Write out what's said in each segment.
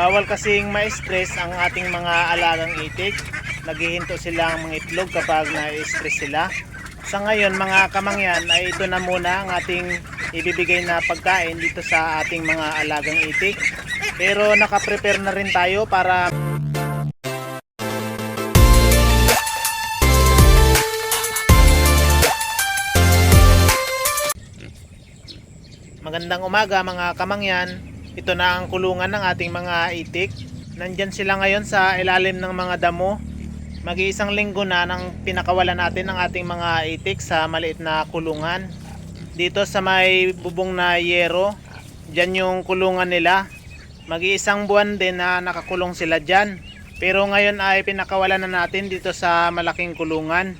Bawal kasing ma-stress ang ating mga alagang itik. Naghihinto silang mga itlog kapag na-stress sila. Sa ngayon mga kamangyan ay ito na muna ang ating ibibigay na pagkain dito sa ating mga alagang itik. Pero nakaprepare na rin tayo para Magandang umaga mga kamangyan. Ito na ang kulungan ng ating mga itik. Nandyan sila ngayon sa ilalim ng mga damo. Mag-iisang linggo na nang pinakawalan natin ng ating mga itik sa maliit na kulungan. Dito sa may bubong na yero, dyan yung kulungan nila. Mag-iisang buwan din na nakakulong sila dyan. Pero ngayon ay pinakawalan na natin dito sa malaking kulungan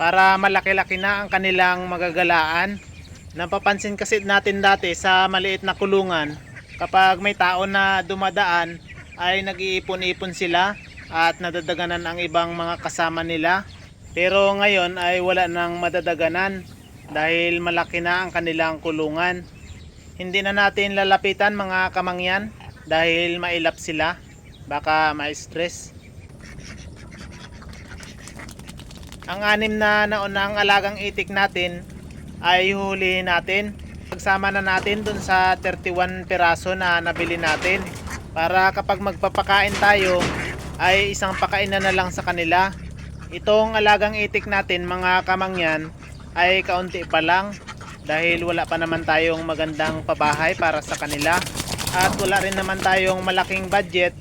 para malaki-laki na ang kanilang magagalaan. Napapansin kasi natin dati sa maliit na kulungan, kapag may tao na dumadaan ay nag-iipon-ipon sila at nadadaganan ang ibang mga kasama nila. Pero ngayon ay wala nang madadaganan dahil malaki na ang kanilang kulungan. Hindi na natin lalapitan mga kamangyan dahil mailap sila. Baka ma-stress. Ang anim na naunang alagang itik natin ay huhulihin natin. Pagsama na natin dun sa 31 piraso na nabili natin. Para kapag magpapakain tayo ay isang pakain na, na lang sa kanila. Itong alagang itik natin mga kamangyan ay kaunti pa lang dahil wala pa naman tayong magandang pabahay para sa kanila at wala rin naman tayong malaking budget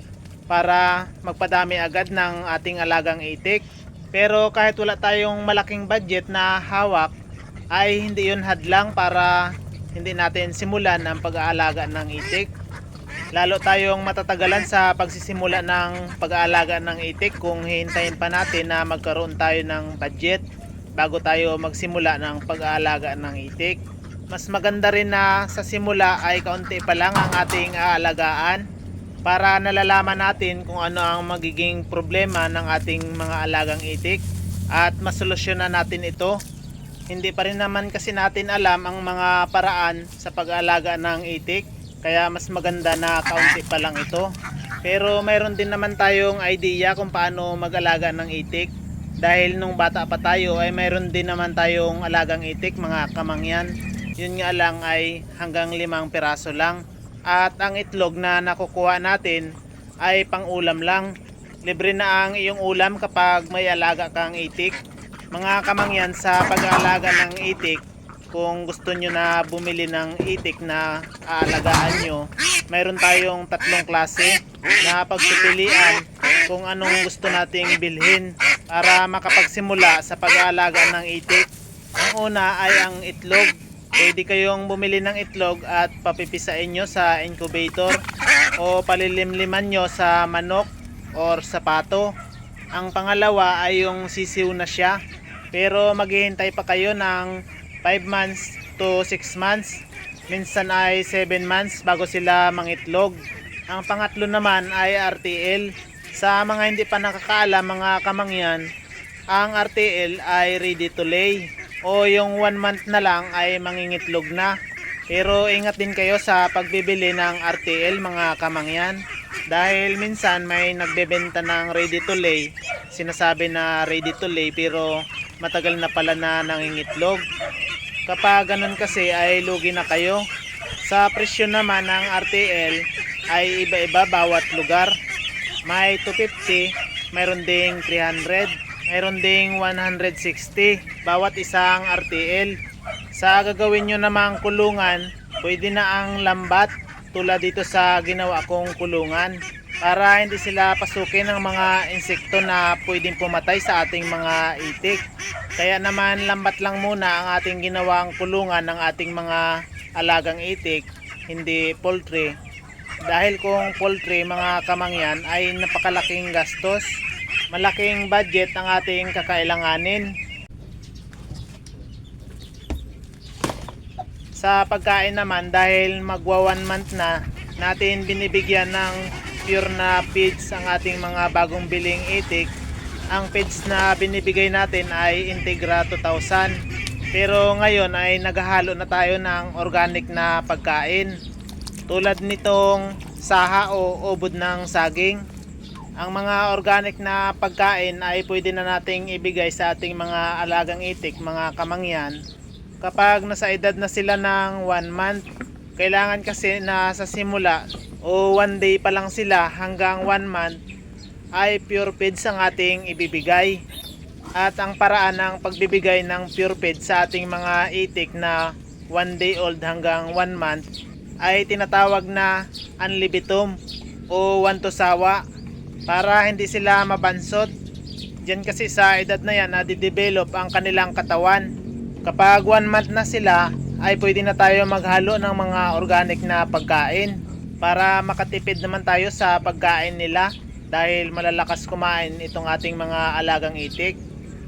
para magpadami agad ng ating alagang itik. Pero kahit wala tayong malaking budget na hawak ay hindi yun hadlang para hindi natin simulan ang pag-aalaga ng itik. Lalo tayong matatagalan sa pagsisimula ng pag-aalaga ng itik kung hihintayin pa natin na magkaroon tayo ng budget bago tayo magsimula ng pag-aalaga ng itik. Mas maganda rin na sa simula ay kaunti pa lang ang ating aalagaan para nalalaman natin kung ano ang magiging problema ng ating mga alagang itik at masolusyonan natin ito hindi pa rin naman kasi natin alam ang mga paraan sa pag-aalaga ng itik. Kaya mas maganda na kaunti pa lang ito. Pero mayroon din naman tayong idea kung paano mag-alaga ng itik. Dahil nung bata pa tayo ay mayroon din naman tayong alagang itik mga kamangyan. Yun nga lang ay hanggang limang piraso lang. At ang itlog na nakukuha natin ay pang ulam lang. Libre na ang iyong ulam kapag may alaga kang itik mga kamangyan sa pag-aalaga ng itik kung gusto nyo na bumili ng itik na aalagaan nyo mayroon tayong tatlong klase na pagpipilian kung anong gusto nating bilhin para makapagsimula sa pag-aalaga ng itik. Ang una ay ang itlog. Pwede kayong bumili ng itlog at papipisain nyo sa incubator o palilimliman nyo sa manok or sa pato ang pangalawa ay yung sisiw na siya pero maghihintay pa kayo ng 5 months to 6 months. Minsan ay 7 months bago sila mangitlog. Ang pangatlo naman ay RTL. Sa mga hindi pa nakakaalam mga kamangyan, ang RTL ay ready to lay. O yung 1 month na lang ay mangingitlog na. Pero ingat din kayo sa pagbibili ng RTL mga kamangyan. Dahil minsan may nagbebenta ng ready to lay. Sinasabi na ready to lay pero matagal na pala na nangingitlog. Kapag ganun kasi ay lugi na kayo. Sa presyo naman ng RTL ay iba-iba bawat lugar. May 250, mayroon ding 300, mayroon ding 160 bawat isang RTL. Sa gagawin nyo namang kulungan, pwede na ang lambat tulad dito sa ginawa kong kulungan para hindi sila pasukin ng mga insekto na pwedeng pumatay sa ating mga itik. Kaya naman lambat lang muna ang ating ginawang kulungan ng ating mga alagang itik, hindi poultry. Dahil kung poultry mga kamangyan ay napakalaking gastos, malaking budget ang ating kakailanganin. Sa pagkain naman dahil magwa one month na natin binibigyan ng pure na feeds ang ating mga bagong biling itik ang feeds na binibigay natin ay Integra 2000 pero ngayon ay naghahalo na tayo ng organic na pagkain tulad nitong saha o ubod ng saging. Ang mga organic na pagkain ay pwede na nating ibigay sa ating mga alagang itik, mga kamangyan. Kapag nasa edad na sila ng 1 month, kailangan kasi na sa simula o 1 day pa lang sila hanggang 1 month ay pure feeds ang ating ibibigay. At ang paraan ng pagbibigay ng pure feed sa ating mga itik na 1 day old hanggang 1 month ay tinatawag na unlibitum o one to sawa para hindi sila mabansot. Diyan kasi sa edad na yan na develop ang kanilang katawan. Kapag 1 month na sila ay pwede na tayo maghalo ng mga organic na pagkain para makatipid naman tayo sa pagkain nila dahil malalakas kumain itong ating mga alagang itik.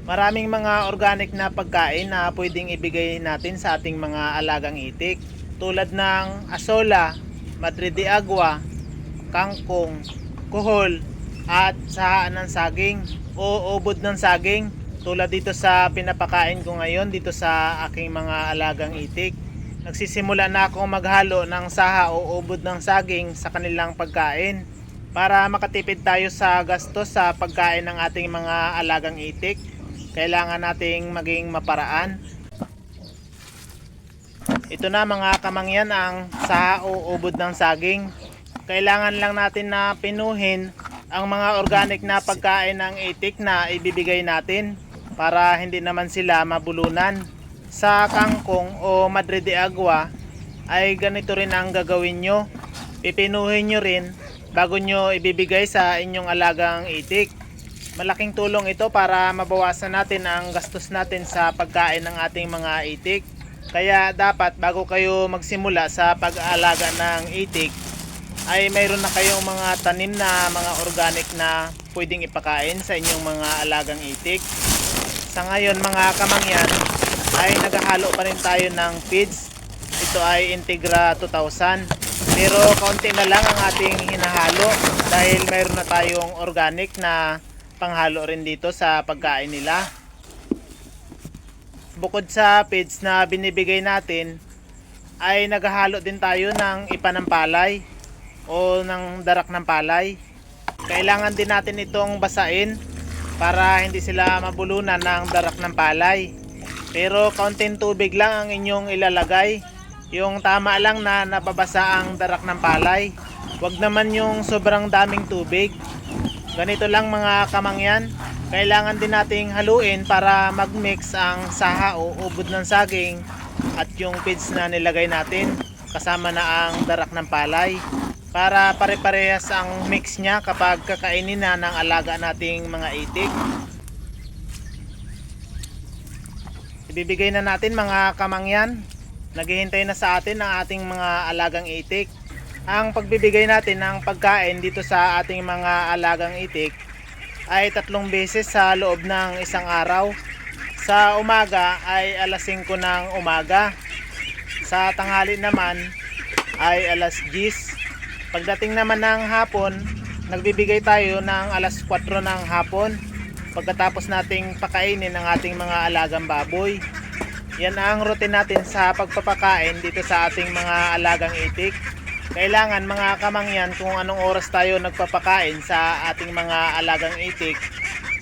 Maraming mga organic na pagkain na pwedeng ibigay natin sa ating mga alagang itik tulad ng asola, madre de agua, kangkong, kuhol, at sahaan ng saging o ubod ng saging tulad dito sa pinapakain ko ngayon dito sa aking mga alagang itik. Nagsisimula na akong maghalo ng saha o ubod ng saging sa kanilang pagkain para makatipid tayo sa gastos sa pagkain ng ating mga alagang itik. Kailangan nating maging maparaan ito na mga kamangyan ang saha o ubod ng saging. Kailangan lang natin na pinuhin ang mga organic na pagkain ng itik na ibibigay natin para hindi naman sila mabulunan. Sa kangkong o madre de agua ay ganito rin ang gagawin nyo. Pipinuhin nyo rin bago nyo ibibigay sa inyong alagang itik. Malaking tulong ito para mabawasan natin ang gastos natin sa pagkain ng ating mga itik. Kaya dapat bago kayo magsimula sa pag-aalaga ng itik ay mayroon na kayong mga tanim na mga organic na pwedeng ipakain sa inyong mga alagang itik. Sa ngayon mga kamangyan ay naghahalo pa rin tayo ng feeds. Ito ay Integra 2000. Pero kaunti na lang ang ating hinahalo dahil mayroon na tayong organic na panghalo rin dito sa pagkain nila bukod sa feeds na binibigay natin ay naghahalo din tayo ng ipa ng palay o ng darak ng palay kailangan din natin itong basain para hindi sila mabulunan ng darak ng palay pero kaunting tubig lang ang inyong ilalagay. Yung tama lang na nababasa ang darak ng palay. Wag naman yung sobrang daming tubig. Ganito lang mga kamangyan. Kailangan din nating haluin para magmix ang saha o ubod ng saging at yung feeds na nilagay natin kasama na ang darak ng palay. Para pare-parehas ang mix niya kapag kakainin na ng alaga nating mga itik ibibigay na natin mga kamangyan naghihintay na sa atin ang ating mga alagang itik ang pagbibigay natin ng pagkain dito sa ating mga alagang itik ay tatlong beses sa loob ng isang araw. Sa umaga ay alas 5 ng umaga. Sa tanghali naman ay alas 10. Pagdating naman ng hapon, nagbibigay tayo ng alas 4 ng hapon pagkatapos nating pakainin ang ating mga alagang baboy. Yan ang routine natin sa pagpapakain dito sa ating mga alagang itik. Kailangan mga kamangyan kung anong oras tayo nagpapakain sa ating mga alagang itik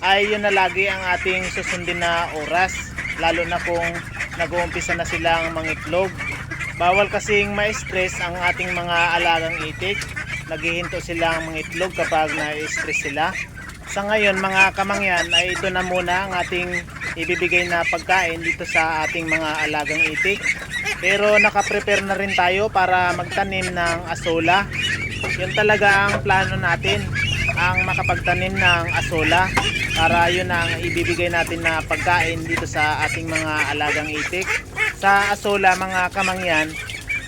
ay yun na lagi ang ating susundin na oras. Lalo na kung nag-uumpisa na silang mangitlog. Bawal kasing ma-stress ang ating mga alagang itik. Naghihinto silang mangitlog kapag na-stress sila sa ngayon mga kamangyan ay ito na muna ang ating ibibigay na pagkain dito sa ating mga alagang itik pero nakaprepare na rin tayo para magtanim ng asola. Yun talaga ang plano natin, ang makapagtanim ng asola para yun ang ibibigay natin na pagkain dito sa ating mga alagang itik. Sa asola mga kamangyan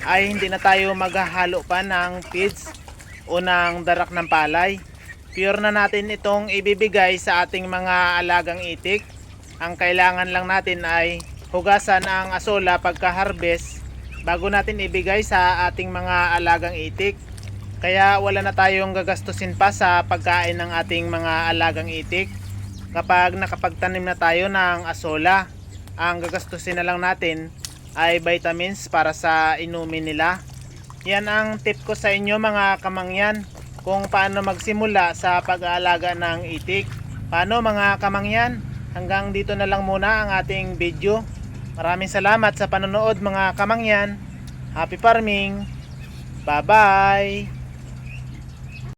ay hindi na tayo maghahalo pa ng feeds o ng darak ng palay. Pure na natin itong ibibigay sa ating mga alagang itik. Ang kailangan lang natin ay hugasan ang asola pagka harvest bago natin ibigay sa ating mga alagang itik. Kaya wala na tayong gagastusin pa sa pagkain ng ating mga alagang itik. Kapag nakapagtanim na tayo ng asola ang gagastusin na lang natin ay vitamins para sa inumin nila. Yan ang tip ko sa inyo mga kamangyan kung paano magsimula sa pag-aalaga ng itik. Paano mga kamangyan? Hanggang dito na lang muna ang ating video. Maraming salamat sa panonood mga kamangyan. Happy farming! Bye-bye!